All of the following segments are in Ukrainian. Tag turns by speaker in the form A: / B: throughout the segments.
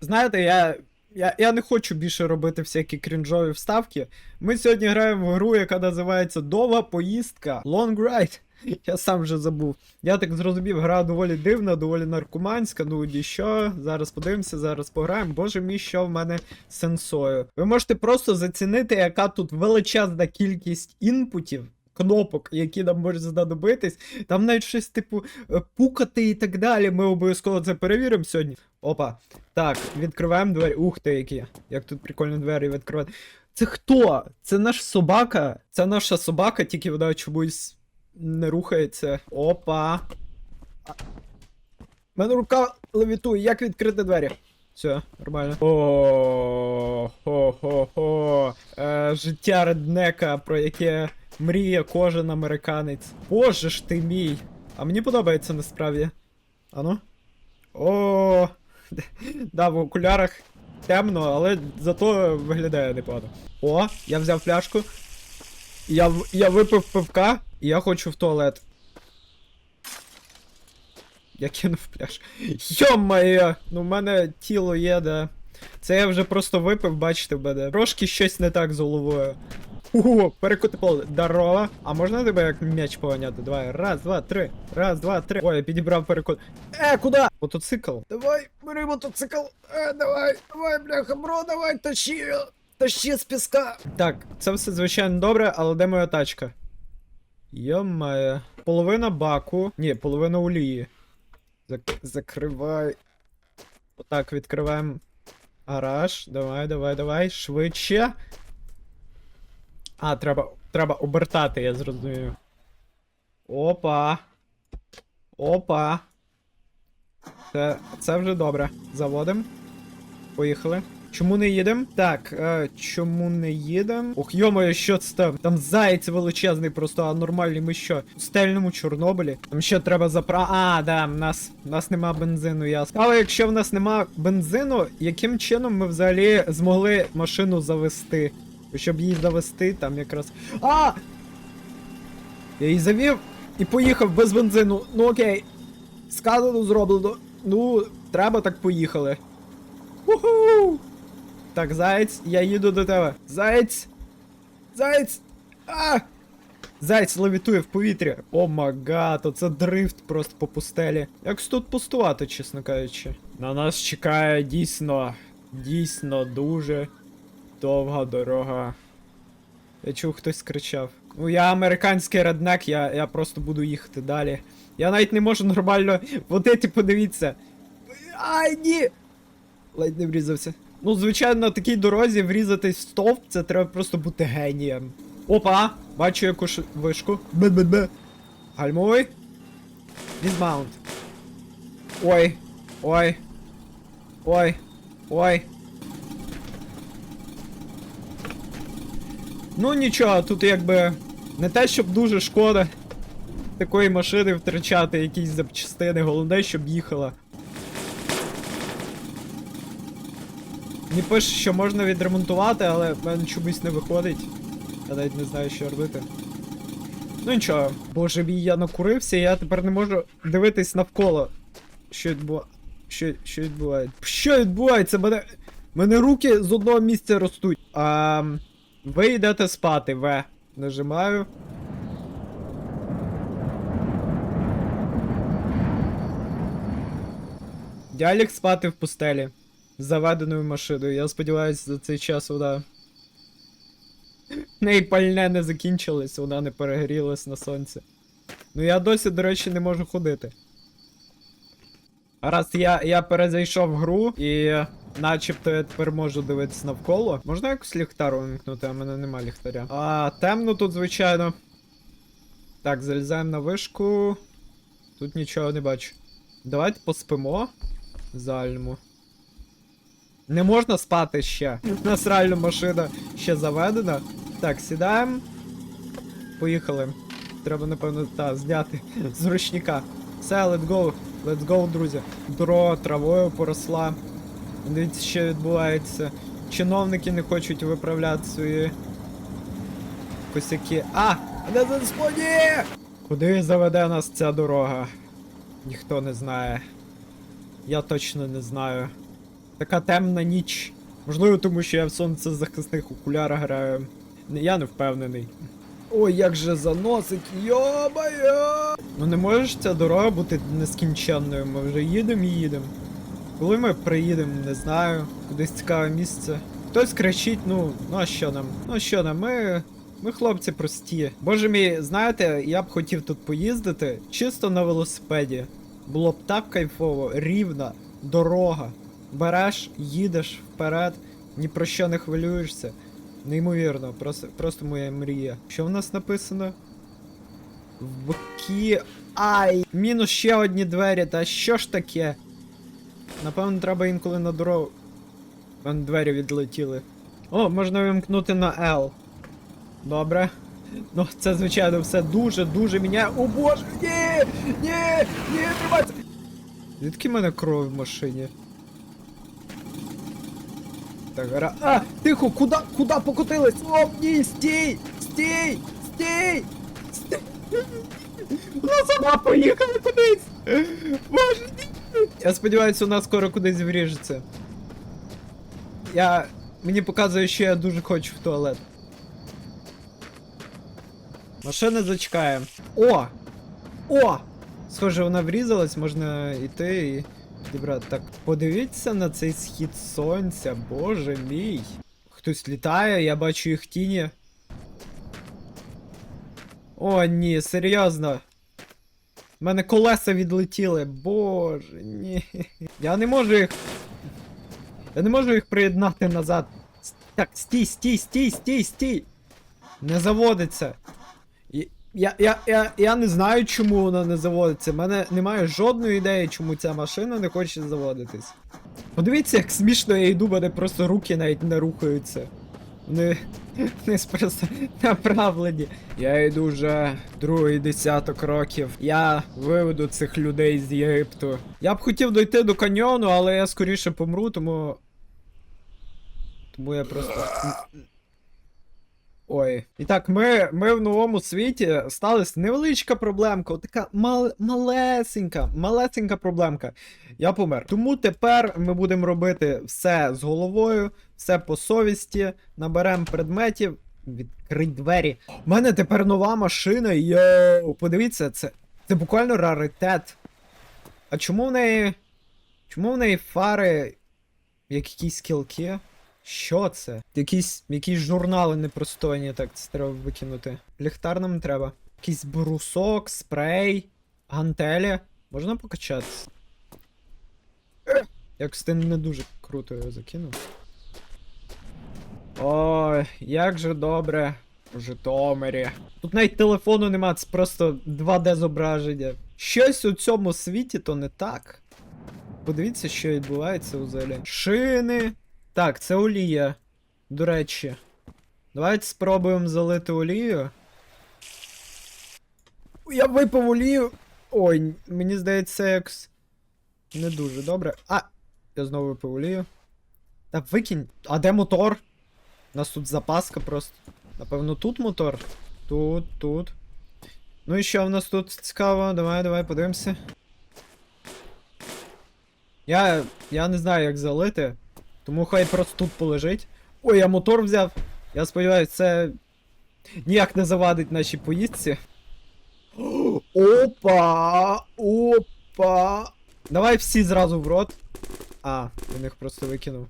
A: Знаєте, я. Я, я не хочу більше робити всякі крінжові вставки. Ми сьогодні граємо в гру, яка називається Довга поїздка Long Ride. Я сам вже забув. Я так зрозумів, гра доволі дивна, доволі наркоманська. Ну і що? Зараз подивимося, зараз пограємо. Боже мій, що в мене сенсою. Ви можете просто зацінити, яка тут величезна кількість інпутів. Кнопок, які нам можуть знадобитись, там навіть щось типу е, пукати і так далі. Ми обов'язково це перевіримо сьогодні. Опа. Так, відкриваємо двері. Ух ти, які. Як тут прикольно двері відкривати. Це хто? Це наш собака. Це наша собака, тільки вона чомусь не рухається. Опа. В Мене рука левітує. Як відкрити двері? Все, нормально. О, хо хо хо е, Життя реднека, про яке мріє кожен американець. Боже ж ти мій. А мені подобається насправді. Ану. О, да, в окулярах темно, але зато виглядає непогано. О, я взяв пляшку. Я, я випив пивка, і я хочу в туалет. Я кинув пляж. Йо-моє! Ну в мене тіло є, да. Це я вже просто випив, бачите, мене. Трошки щось не так з головою. О, перекути поле. Здорово. А можна тебе як м'яч поганяти? Давай. Раз, два, три. Раз, два, три. Ой, я підібрав перекут. Е, куди? Мотоцикл. Давай, бери мотоцикл. Е, давай, давай, бляха, бро, давай, тащи. Тащи з піска. Так, це все звичайно добре, але де моя тачка? Йомає. Половина баку. Ні, половина олії. Зак... Закривай. Отак, відкриваємо гараж. Давай, давай, давай. Швидше. А, треба. Треба обертати, я зрозумів. Опа. Опа. Це, це вже добре. Заводим. Поїхали. Чому не їдемо? Так, е, чому не їдемо? Ох, йомоє, що це там? Там заєць величезний, просто а нормальний ми що? У стельному Чорнобилі. Там ще треба запра. А, да, в нас, в нас нема бензину, ясно. Але якщо в нас нема бензину, яким чином ми взагалі змогли машину завести? Щоб її завести, там якраз. А! Я її завів і поїхав без бензину. Ну окей. Сказано, зроблено. Ну, треба, так поїхали. Уху! Так, заєць, я їду до тебе. Заєць! Заєць! А! Заєць левітує в повітрі. О мага, то це дрифт просто по пустелі. Якось тут пустувати, чесно кажучи. На нас чекає дійсно, дійсно дуже довга дорога. Я чув, хтось кричав. Ну, я американський реднек, я, я просто буду їхати далі. Я навіть не можу нормально водити, подивіться. Ай, ні! Ледь не врізався. Ну, звичайно, на такій дорозі врізатись в стовп, це треба просто бути генієм. Опа! Бачу якусь вишку. Бе-бе-бе. Гальмуй. Дізмаунт. Ой. Ой. Ой. Ой. Ну нічого, тут якби не те, щоб дуже шкода такої машини втрачати якісь запчастини, головне, щоб їхала. Мені пише, що можна відремонтувати, але в мене чомусь не виходить. Я навіть не знаю, що робити. Ну нічого. Боже мій, я накурився, я тепер не можу дивитись навколо. Що відбувається. Що, що відбувається? Що відбувається? Мене. Мене руки з одного місця ростуть. А, ви йдете спати, В. Нажимаю. Дялік спати в пустелі. З заведеною машиною. Я сподіваюся, за цей час вона. Неї пальне не закінчилось, вона не перегрілась на сонці. Ну я досі, до речі, не можу ходити. Раз я, я перезайшов в гру і начебто я тепер можу дивитись навколо. Можна якось ліхтар увімкнути, а в мене нема ліхтаря. А темно тут, звичайно. Так, залізаємо на вишку. Тут нічого не бачу. Давайте поспимо. Зальму. Не можна спати ще. У нас реально машина ще заведена. Так, сідаємо. Поїхали. Треба, напевно, та, зняти з ручника. Все, let's go. Let's go, друзі. Дро травою поросла. Дивіться, що відбувається. Чиновники не хочуть виправляти свої косяки. А! Не заспоні! Куди заведе нас ця дорога? Ніхто не знає. Я точно не знаю. Така темна ніч. Можливо, тому що я в сонцезахисних окулярах граю. Я не впевнений. Ой, як же заносить, йо-моє! Ну не може ця дорога бути нескінченною, ми вже їдемо і їдемо. Коли ми приїдемо, не знаю, кудись цікаве місце. Хтось кричить, ну, ну а що нам? Ну що нам? Ми. Ми хлопці прості. Боже мій, знаєте, я б хотів тут поїздити чисто на велосипеді. Було б так кайфово, рівна дорога. Береш, їдеш вперед, ні про що не хвилюєшся. Неймовірно, просто, просто моя мрія. Що в нас написано? В кі. Ай! Мінус ще одні двері, та що ж таке? Напевно, треба інколи на дорогу. Вон двері відлетіли. О, можна вимкнути на L. Добре. Ну, це, звичайно, все дуже-дуже міняє. О боже! Ні! Ні! Ні, тримайся! Звідки в мене кров в машині? Так, гра. А! Тихо! Куда? Куда покотилась? О, ні! Стій! Стій! Стій! Стій! Вона сама поїхала кудись! Боже, ні! Я сподіваюся, вона скоро кудись вріжеться. Я. Мені показує, що я дуже хочу в туалет. Машина зачекає. О! О! Схоже, вона врізалась, можна йти і зібрати. Так, подивіться на цей схід сонця, боже мій. Хтось літає, я бачу їх тіні. О, ні, серйозно. У мене колеса відлетіли, боже, ні. Я не можу їх. Я не можу їх приєднати назад. Так, стій, стій, стій, стій, стій. Не заводиться. Я, я, я, я не знаю, чому вона не заводиться. У мене немає жодної ідеї, чому ця машина не хоче заводитись. Подивіться, як смішно я йду, мене просто руки навіть не рухаються. Вони не просто направлені. Я йду вже другий десяток років. Я виведу цих людей з Єгипту. Я б хотів дойти до каньйону, але я скоріше помру, тому. Тому я просто. Ой. І так, ми, ми в новому світі сталася невеличка проблемка, така мал, малесенька, малесенька проблемка. Я помер. Тому тепер ми будемо робити все з головою, все по совісті, наберемо предметів, відкрить двері. У мене тепер нова машина, йоу, подивіться, це, це буквально раритет. А чому в неї. Чому в неї фари як якісь кілки? Що це? Якісь, якісь журнали непростойні, так це треба викинути. Ліхтар нам треба. Якийсь брусок, спрей, гантелі. Можна покачатися? Ех, Як з не дуже круто його закинув. Ой, як же добре в Житомирі. Тут навіть телефону нема, це просто 2D зображення. Щось у цьому світі то не так. Подивіться, що відбувається взагалі. Шини. Так, це олія. До речі. Давайте спробуємо залити олію. Я випав олію. Ой, мені здається, якось. Не дуже добре. А! Я знову випив олію. Та викинь. А де мотор? У нас тут запаска просто. Напевно, тут мотор. Тут, тут. Ну і що в нас тут цікаво? Давай, давай, подивимося. Я. Я не знаю, як залити. Тому хай просто тут полежить. Ой, я мотор взяв. Я сподіваюся, це ніяк не завадить нашій поїздці. Опа! Опа! Давай всі зразу в рот. А, я них просто викинув.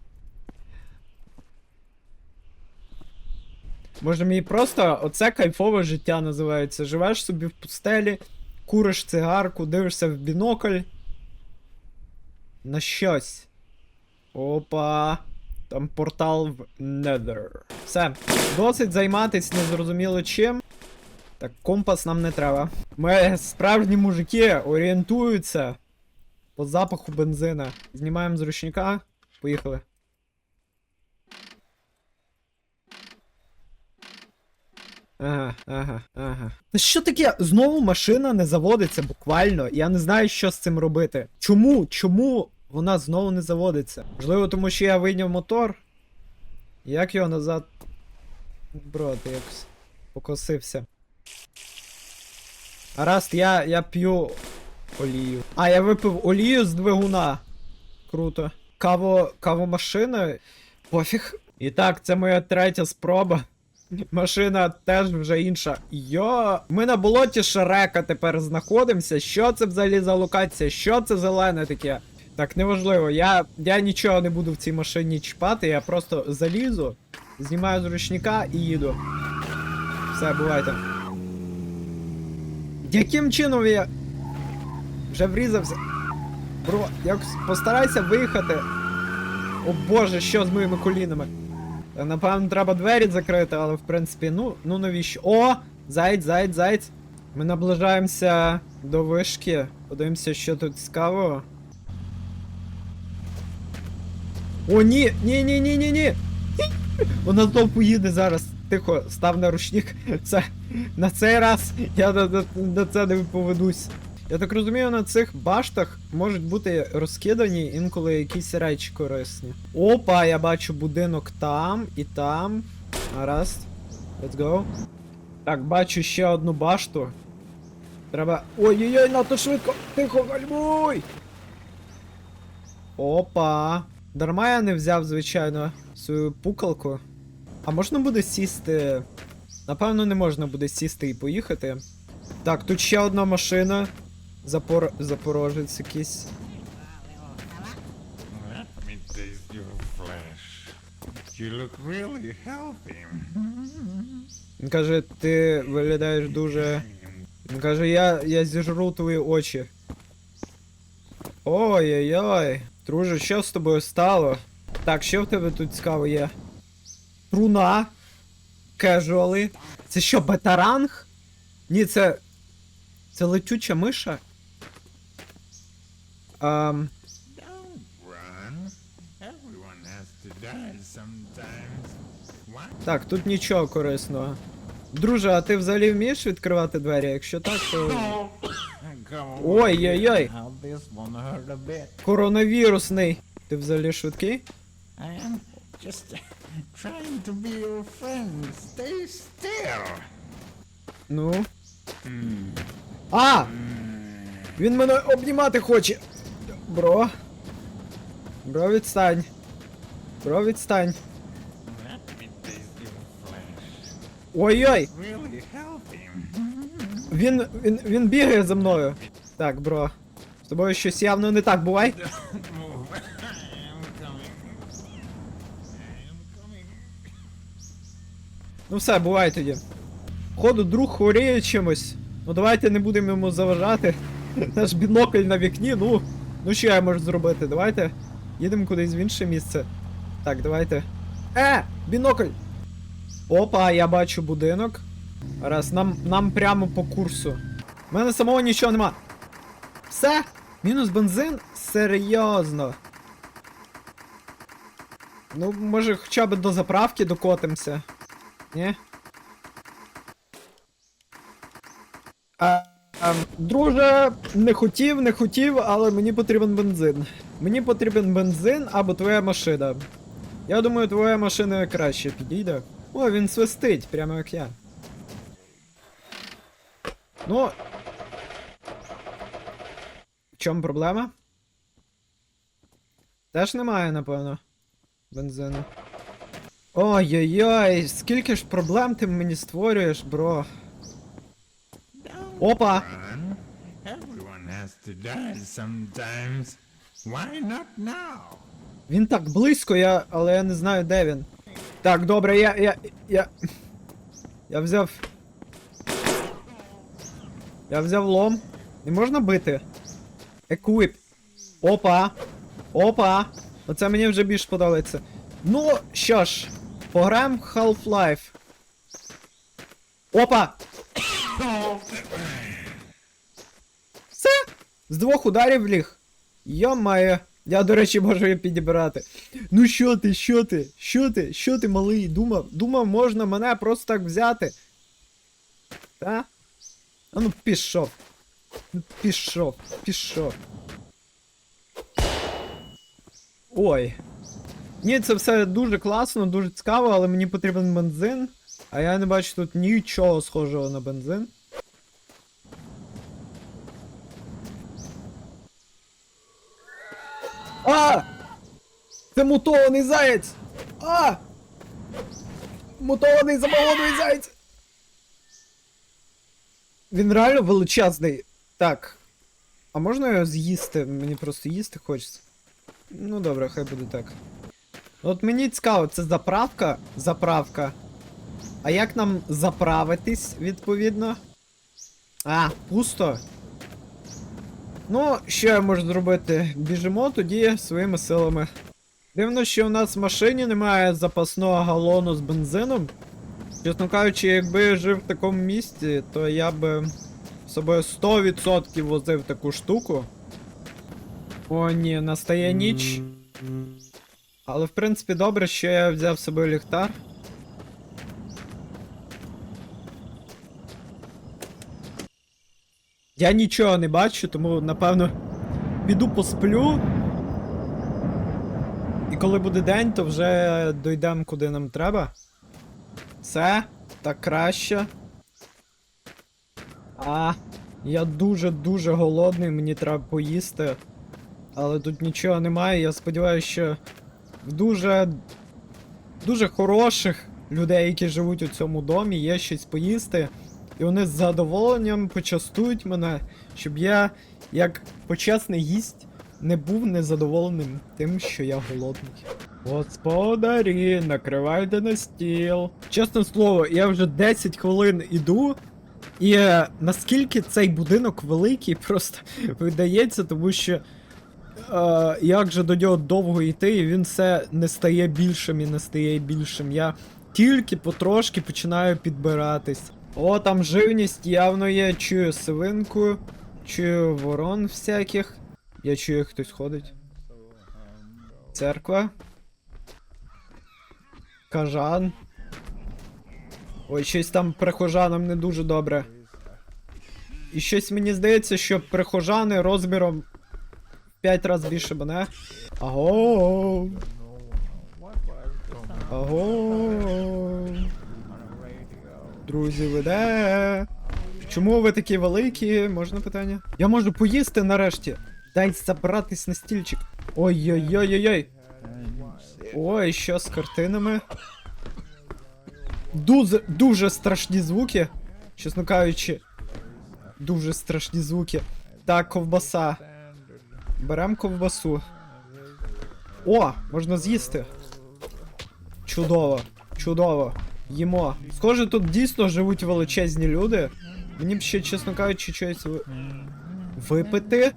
A: Може мені просто оце кайфове життя називається. Живеш собі в пустелі, куриш цигарку, дивишся в бінокль. На щось. Опа. Там портал в Nether. Все. Досить займатись незрозуміло чим. Так, компас нам не треба. Ми справжні мужики орієнтуються по запаху бензина. Знімаємо з ручника. Поїхали. Ага, ага, ага. Що таке? Знову машина не заводиться буквально. Я не знаю, що з цим робити. Чому? Чому вона знову не заводиться? Можливо, тому що я вийняв мотор. Як його назад. Бро, ти якось покосився. Гаразд, я, я п'ю олію. А, я випив олію з двигуна. Круто. каво, кавомашина. Пофіг. І так, це моя третя спроба. Машина теж вже інша. Йо, ми на болоті Шрека тепер знаходимося. Що це взагалі за локація? Що це зелене таке? Так, неважливо, я, я нічого не буду в цій машині чіпати, я просто залізу, знімаю з ручника і їду. Все, бувайте. Яким чином я вже врізався? Бро, якось постарайся виїхати. О боже, що з моїми колінами? Напевно, треба двері закрити, але в принципі, ну, ну навіщо? О! Зайць, зайць, зайць. Ми наближаємося до вишки. Подивимося, що тут цікавого. О, ні! Ні, ні, ні, ні, ні! Вона знов поїде зараз. Тихо, став на ручник. Це на цей раз я на, на, на це не поведусь. Я так розумію, на цих баштах можуть бути розкидані інколи якісь речі корисні. Опа, я бачу будинок там і там. Гаразд. Let's go. Так, бачу ще одну башту. Треба. Ой-ой-ой, надто швидко! Тихо, гальмуй! Опа. Дарма я не взяв, звичайно, свою пукалку. А можна буде сісти. Напевно, не можна буде сісти і поїхати. Так, тут ще одна машина. Запор... Запорожець якийсь. Він каже, ти виглядаєш дуже. Він каже, я, я зіжру твої очі. Ой-ой-ой. Друже, що з тобою стало? Так, що в тебе тут цікаво є? Труна. Кежуали. Це що, бетаранг? Ні, це. Це летюча миша.
B: Why?
A: так, тут нічого корисного. Друже, а ти взагалі вмієш відкривати двері? Якщо так, то. Ой-ой-ой. Коронавірусний. Ти взагалі швидкий?
B: I am just trying to be your friend. Stay still.
A: Ну. А! Він мене обнімати хоче. Бро. Бро, відстань. Бро, відстань. Ой-ой!
B: Really.
A: Він, він, він бігає за мною. Так, бро. З тобою щось явно не так бувай. Ну все, бувай тоді. Ходу, друг хворіє чимось. Ну давайте не будемо йому заважати. Наш бінокль на вікні, ну. Ну що я можу зробити? Давайте. Їдемо кудись в інше місце. Так, давайте. Е! Бінокль! Опа, я бачу будинок. Раз, нам, нам прямо по курсу. У мене самого нічого нема. Все? Мінус бензин? Серйозно. Ну, може, хоча б до заправки докотимося. Ні? А, а, друже, не хотів, не хотів, але мені потрібен бензин. Мені потрібен бензин або твоя машина. Я думаю, твоя машина краще підійде. О, він свистить, прямо як я. Ну. В чому проблема? Теж немає, напевно. Бензину. Ой-ой-ой, скільки ж проблем ти мені створюєш, бро. Опа! Він так близько, я. але я не знаю, де він. Так, добре, я. я. я. Я взяв. Я взяв лом. Не можна бити? Еквіп. Опа. Опа. Оце мені вже більш подобається. Ну, що ж, пограємо Half-Life. Опа! Все! З двох ударів ліг. Йо-має. Я, до речі, можу її підібрати. Ну що ти, що ти? Що ти? Що ти, малий? Думав, думав, можна мене просто так взяти. Та? А ну пішов. Ну пішов, пішов. Ой. Ні, це все дуже класно, дуже цікаво, але мені потрібен бензин. А я не бачу тут нічого схожого на бензин. А! Це мутований заєць! А! Мутований замолодий заєць! Він реально величезний. Так. А можна його з'їсти? Мені просто їсти хочеться. Ну добре, хай буде так. От мені цікаво, це заправка? Заправка. А як нам заправитись, відповідно? А, пусто. Ну, що я можу зробити? Біжимо тоді своїми силами. Дивно, що в нас в машині немає запасного галону з бензином. Чесно кажучи, якби я жив в такому місті, то я би з собою 100% возив таку штуку. О, ні, настає ніч. Але в принципі добре, що я взяв з собою ліхтар. Я нічого не бачу, тому напевно піду посплю. І коли буде день, то вже дойдемо куди нам треба. Все, так краще. А, я дуже-дуже голодний, мені треба поїсти. Але тут нічого немає. Я сподіваюся, що в дуже. дуже хороших людей, які живуть у цьому домі, є щось поїсти. І вони з задоволенням почастують мене, щоб я, як почесний гість, не був незадоволеним тим, що я голодний. Господарі, накривайте на стіл. Чесне слово, я вже 10 хвилин іду. І е, наскільки цей будинок великий, просто видається, тому що е, як же до нього довго йти, і він все не стає більшим і не стає більшим. Я тільки потрошки починаю підбиратись. О, там живність явно є. Чую свинку, чую ворон всяких. Я чую, хтось ходить. Церква. Кажан. Ой, щось там прихожанам не дуже добре. І щось мені здається, що прихожани розміром 5 разів більше мене. Аго. Аго. Друзі, ви де? Чому ви такі великі? Можна питання? Я можу поїсти нарешті. Дай забратись на стільчик. Ой-ой-ой-ой-ой. Ой, що з картинами? Дуже, дуже страшні звуки. Чесно кажучи. Дуже страшні звуки. Так, ковбаса. Берем ковбасу. О, можна з'їсти. Чудово, чудово. Їмо. Схоже, тут дійсно живуть величезні люди. Мені б ще, чесно кажучи, щось ви... випити.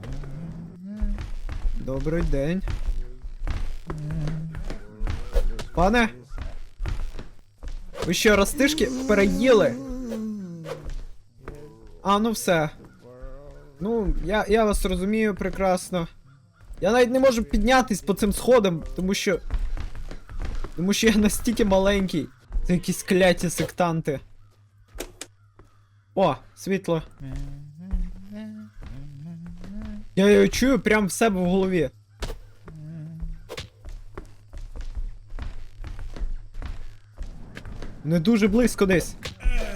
A: Добрий день. Пане? Ви що, ростишки переїли? А, ну все. Ну, я, я вас розумію прекрасно. Я навіть не можу піднятись по цим сходам, тому що. Тому що я настільки маленький. Це якісь кляті сектанти. О, світло. Я його чую прямо в себе в голові. Не дуже близько десь.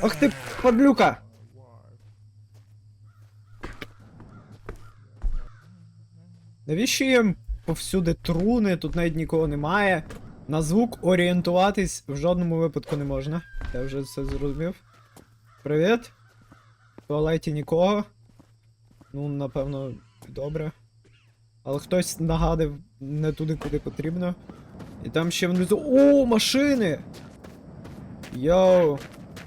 A: Ах ти, падлюка! Навіщо їм повсюди труни, тут навіть нікого немає. На звук орієнтуватись в жодному випадку не можна. Я вже все зрозумів. Привіт. В туалеті нікого. Ну, напевно, добре. Але хтось нагадив не туди, куди потрібно. І там ще внизу. О, машини! Йоу!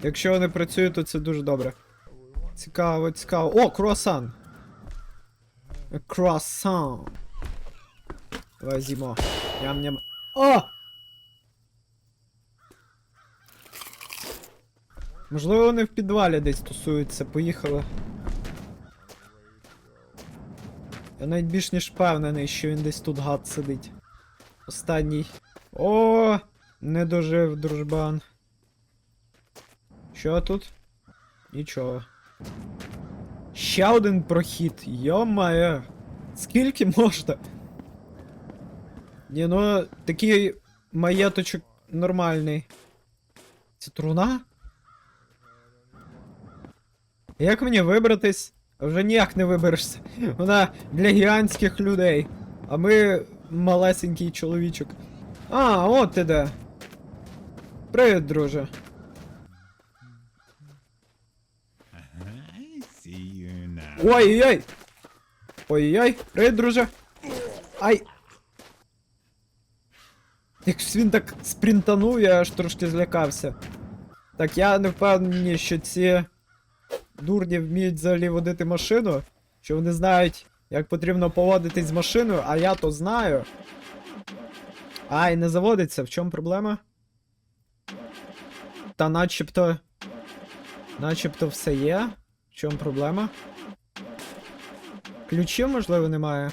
A: Якщо вони працюють, то це дуже добре. Цікаво, цікаво. О, круасан! Круасан! Давай з'їмо. Ням-ням. О! Можливо, вони в підвалі десь тусуються, поїхали. Я навіть більш ніж впевнений, що він десь тут гад сидить. Останній. О! Не дожив, дружбан. Що тут? Нічого. Ще один прохід. Йо-моє. Скільки можна? Ні, ну такий маєточок нормальний. Це труна? Як мені вибратись? Вже ніяк не виберешся. Вона для гігантських людей. А ми малесенький чоловічок. А, от ти де. Привіт, друже. Ой-ой-ой! Ой-ой-ой! Привіт, друже! Ай! Якщо він так спринтанув, я аж трошки злякався. Так, я не впевнений, що ці дурні вміють взагалі водити машину, що вони знають, як потрібно поводитись з машиною, а я то знаю. Ай, не заводиться, в чому проблема? Та начебто. Начебто все є. В чому проблема? Ключів, можливо, немає.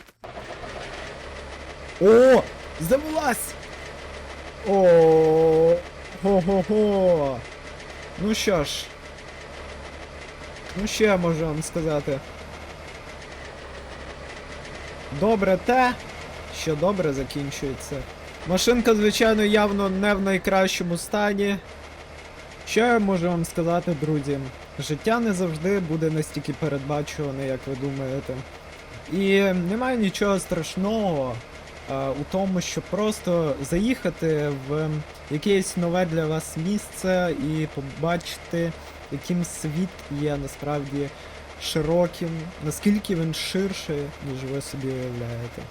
A: О! Завелась! О! Го-го-го! Ну що ж. Ну що я можу вам сказати? Добре те, що добре закінчується. Машинка, звичайно, явно не в найкращому стані. Що я можу вам сказати, друзі? Життя не завжди буде настільки передбачуване, як ви думаєте. І немає нічого страшного а, у тому, щоб просто заїхати в якесь нове для вас місце і побачити, яким світ є насправді широким, наскільки він ширший, ніж ви собі уявляєте.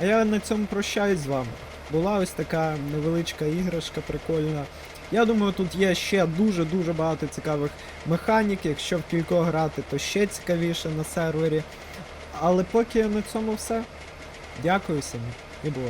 A: А я на цьому прощаюсь з вами. Була ось така невеличка іграшка прикольна. Я думаю, тут є ще дуже-дуже багато цікавих механік. Якщо в кількох грати, то ще цікавіше на сервері. Але поки на цьому все. Дякую всім і бувай.